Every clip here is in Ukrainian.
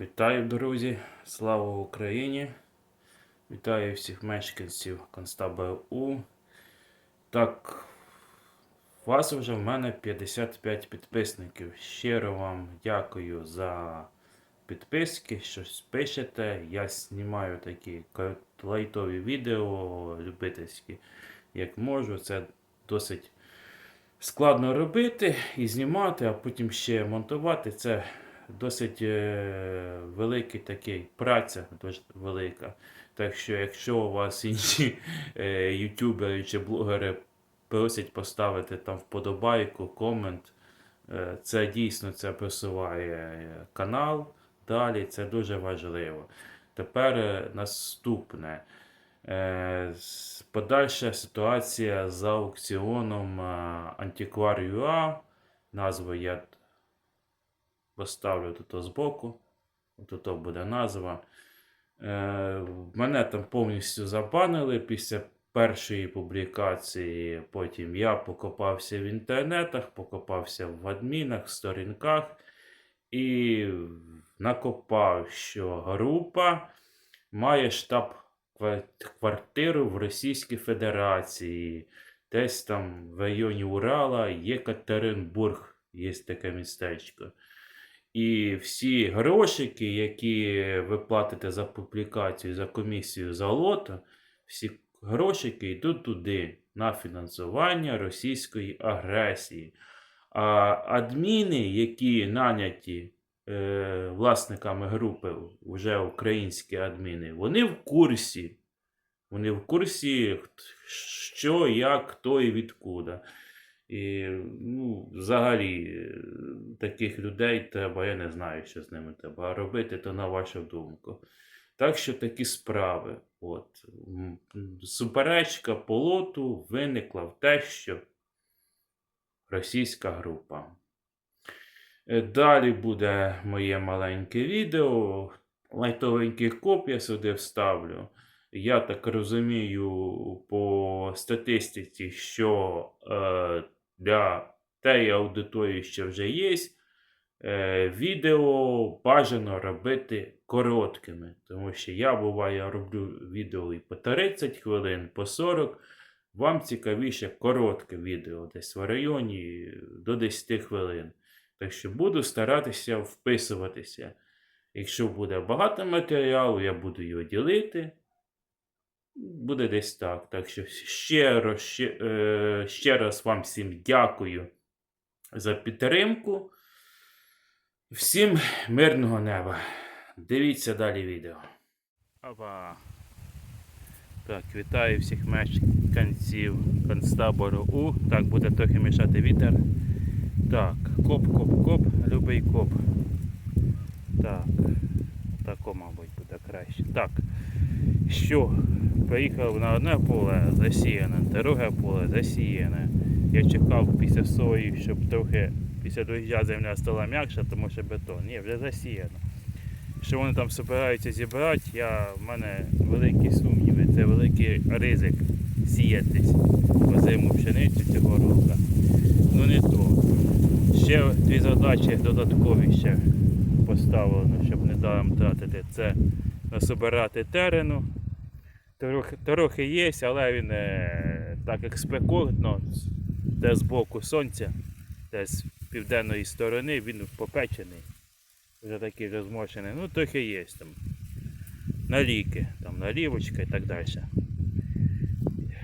Вітаю, друзі! Слава Україні! Вітаю всіх мешканців констабу У. Так, вас вже в мене 55 підписників. Щиро вам дякую за підписки, щось пишете. Я знімаю такі лайтові відео любительські, як можу. Це досить складно робити і знімати, а потім ще монтувати. Це досить е, великий такий праця, дуже велика. Так що, якщо у вас інші е, ютубери чи блогери просять поставити там вподобайку, комент, е, це дійсно це просуває канал далі, це дуже важливо. Тепер наступне. Подальша ситуація з аукціоном Антиквар.ua. Назву я поставлю тут збоку. Тут буде назва. Е, мене там повністю забанили після першої публікації. Потім я покопався в інтернетах, покопався в адмінах, сторінках і накопав, що група має штаб-квартиру в Російській Федерації. Десь там в районі Урала, Єкатеринбург, є таке містечко. І всі грошики, які ви платите за публікацію, за комісію за лото, всі грошики йдуть туди на фінансування російської агресії. А адміни, які наняті е, власниками групи, вже українські адміни, вони в курсі. Вони в курсі, що, як, хто і відкуда. І ну, взагалі таких людей треба, я не знаю, що з ними треба робити, то на вашу думку. Так що такі справи. От. Суперечка по лоту виникла в те, що російська група. Е, Далі буде моє маленьке відео. Лайтовенький коп я сюди вставлю. Я так розумію по статистиці, що е, для тієї аудиторії, що вже є, е, відео бажано робити короткими. Тому що я буває роблю відео і по 30 хвилин, по 40. Вам цікавіше коротке відео, десь в районі до 10 хвилин. Так що буду старатися вписуватися. Якщо буде багато матеріалу, я буду його ділити. Буде десь так. Так що ще раз, ще, е, ще раз вам всім дякую за підтримку. Всім мирного неба. Дивіться далі відео. Опа. Так, вітаю всіх мешканців концтабору У. Так, буде трохи мішати вітер. Так, коп, коп, коп, любий коп. Так, тако, мабуть, буде краще. Так. Що? Поїхав на одне поле засіяне, друге поле засіяне. Я чекав після сої, щоб трохи після дождя земля стала м'якша, тому що бетон. Ні, вже засіяно. Що вони там збираються зібрати, я, в мене великі сумніви, це великий ризик сіятись озиму пшеницю цього року. Ну не то. Ще дві задачі додаткові ще поставлено, щоб не даром тратити. Це насобирати терену. Трохи, трохи є, але він е, так як спекотно, де з боку сонця, де з південної сторони, він попечений. Вже такий розмочений. Ну, трохи є там. Наліки, там налівочка і так далі.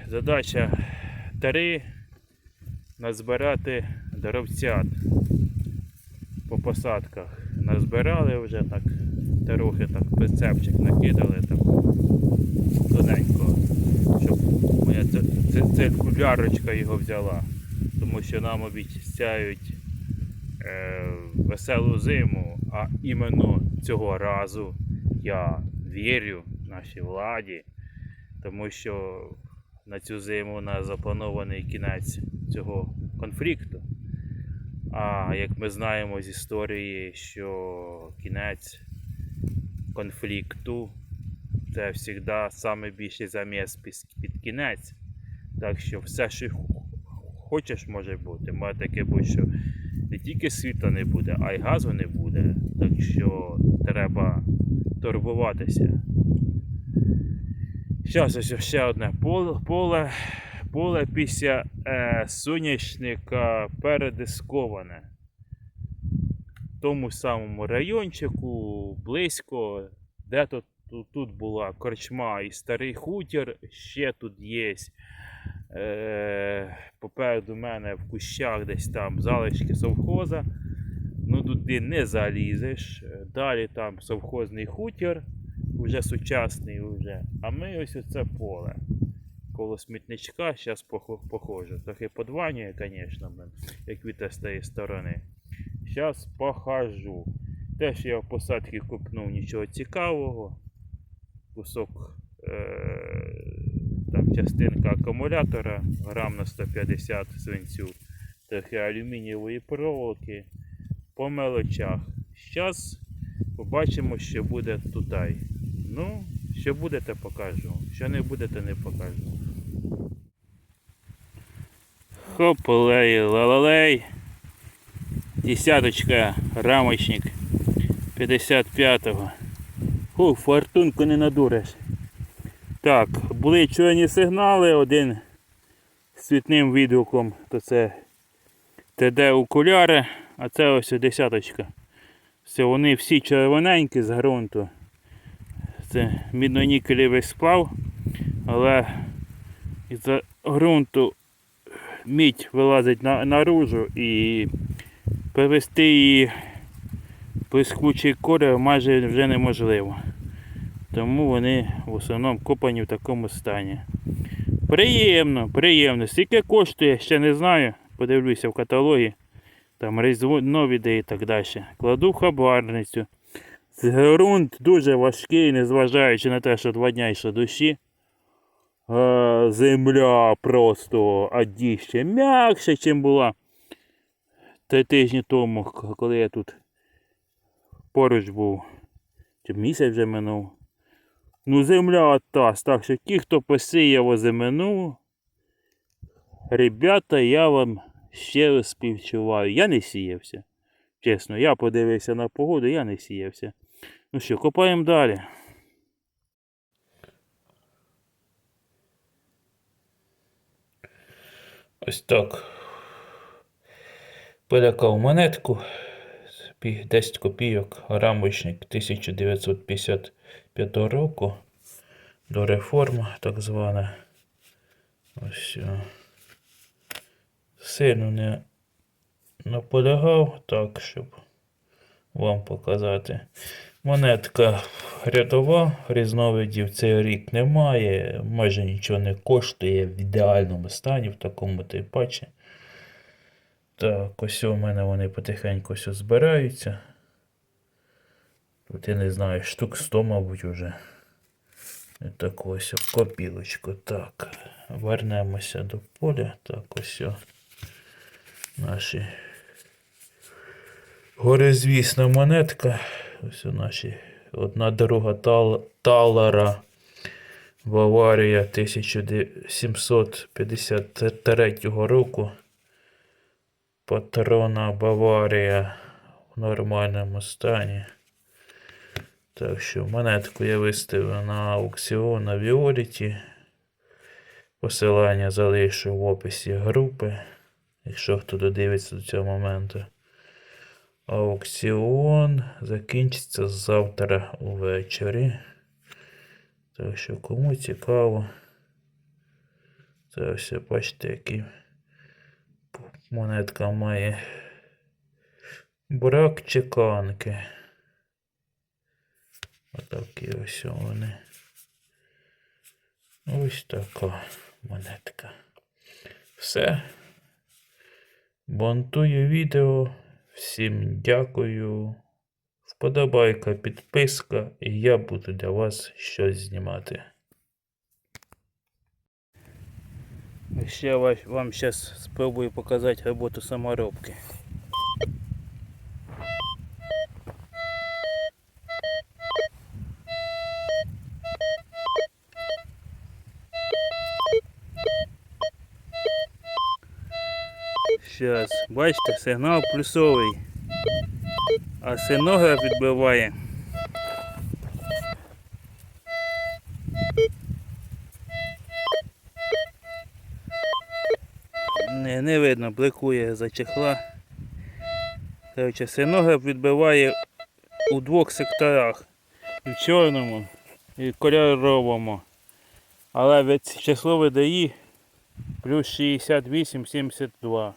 Задача 3 назбирати дровцят по посадках. Назбирали вже так, трохи так прицепчик накидали так тоненько, щоб моя циркулярочка його взяла. Тому що нам обіцяють е, веселу зиму, а іменно цього разу я вірю нашій владі, тому що на цю зиму у нас запланований кінець цього конфлікту. А як ми знаємо з історії, що кінець конфлікту це завжди найбільший заміс під- кінець. Так що все, що хочеш, може бути. Може таке бути, що не тільки світла не буде, а й газу не буде. Так що треба турбуватися. Зараз ось ще одне поле, поле, після е, соняшника передисковане. В тому самому райончику, близько, де тут, тут, тут була корчма і старий хутір, ще тут є. Е, попереду мене в кущах десь там залишки совхоза. Ну туди не залізеш. Далі там совхозний хутір, вже сучасний вже. А ми ось оце поле. Коло смітничка, зараз походжу. Трохи подванює, звісно, як від з тієї сторони. Зараз похожу. Теж я в посадки купнув нічого цікавого. Кусок е- там частинка акумулятора, грам на 150 свинцю, трохи алюмінієвої проволоки по мелочах. Зараз побачимо, що буде тутай. Ну, що будете, покажу. Що не будете, не покажу. Хополей, лалалей. Десяточка, рамочник 55-го. Фу, фортунку не надуриш. Так, були чуйні сигнали, один з світним відгуком, то це ТД окуляри, а це ось десяточка. Все, вони всі червоненькі з ґрунту. Це мідно-нікелевий сплав, але із-за ґрунту мідь вилазить на, наружу і привести її блискучий колір майже вже неможливо. Тому вони в основному копані в такому стані. Приємно, приємно. Скільки коштує, ще не знаю. Подивлюся в каталогі. Там різно відео і так далі. Кладу в хабарницю. Ґрунт дуже важкий, незважаючи на те, що два дня йшли душі. Земля просто адіще м'якша, ніж була три тижні тому, коли я тут поруч був. Чи місяць вже минув. Ну, земля таз. Так що ті, хто посіяв озимину, ребята, я вам ще співчуваю. Я не сіявся. Чесно, я подивився на погоду, я не сіявся. Ну що, копаємо далі. Ось так. Полякав монетку. 10 копійок, рамочник 1955 року. До реформи так звана. Ось. Сильно не наполягав, так, щоб вам показати. Монетка рядова, різновидів цей рік немає, майже нічого не коштує в ідеальному стані, в такому типачі. Так, ось у мене вони потихеньку ось збираються. Тут я не знаю, штук 100, мабуть, уже. Так ось копілочку. Так, вернемося до поля. Так, ось о, наші горизвісна монетка. Ось наші одна дорога тал, Талара. Баварія 1753 року. Патрона Баварія в нормальному стані. Так що монетку я виставив на аукціон на Віоліті. Посилання залишу в описі групи, якщо хто додивиться до цього моменту. Аукціон закінчиться завтра увечері. Так що кому цікаво, це все бачите, який монетка має брак чеканки. Отакі ось вони. Ось така монетка. Все. Монтую відео. Всім дякую. Вподобайка, підписка, і я буду для вас щось знімати. Ще вам зараз спробую показати роботу саморобки. Зараз Бачите, сигнал плюсовий. А синограф відбиває. Не, не видно, бликує за чехла. Короче, синограф відбиває у двох секторах. І в чорному, і в кольоровому. Але від число видаї плюс 68-72.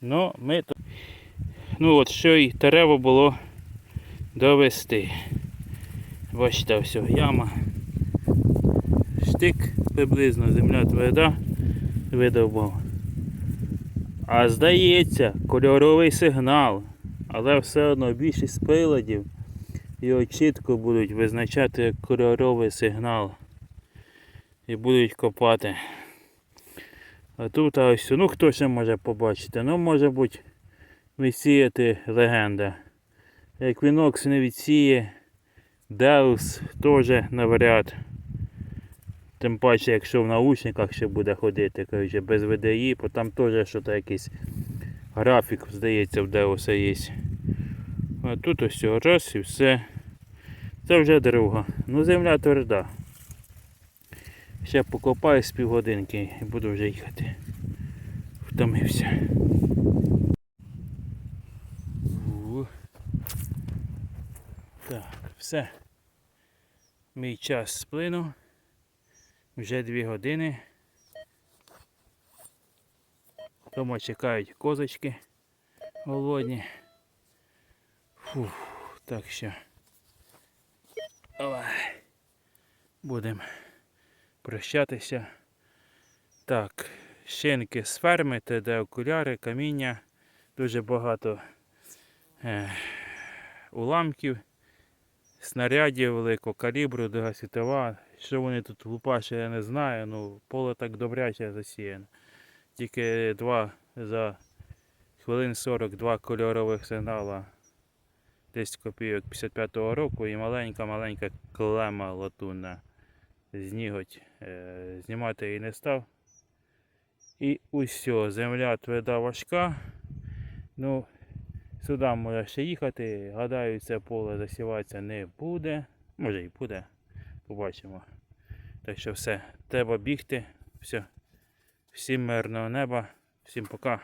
Ну, ми тут. Ну от що й треба було довести. Бачите, все, яма. Штик приблизно, земля тверда, видовбав. А здається, кольоровий сигнал. Але все одно більшість приладів його чітко будуть визначати кольоровий сигнал. І будуть копати. А тут ось, ну хто ще може побачити? Ну, може бути, відсіяти легенда. Як Вінокс не відсіє, Деус теж навряд. Тим паче, якщо в наушниках ще буде ходити, коротше, без VDI, бо там теж щось якийсь графік, здається, в Деуса є. А тут ось раз і все. Це вже друга. Ну земля тверда. Ще покопаю з півгодинки і буду вже їхати. Втомився. Так, все. Мій час сплинув. Вже дві години. Дома чекають козочки голодні. Фух, так що. Давай. Будемо прощатися. Так, щенки з ферми, ТД окуляри, каміння, дуже багато е, уламків, снарядів великого калібру, друга світова. Що вони тут лупаші, я не знаю. Ну, поле так добряче засіяне. Тільки два за хвилин 42 кольорових сигнала. 10 копійок 55-го року і маленька-маленька клема латунна з. Е, знімати її не став. І усьо, земля тверда важка. Ну, сюди може ще їхати. Гадаю, це поле засіватися не буде. Може і буде. Побачимо. Так що все, треба бігти. Все. Всім мирного неба, всім пока.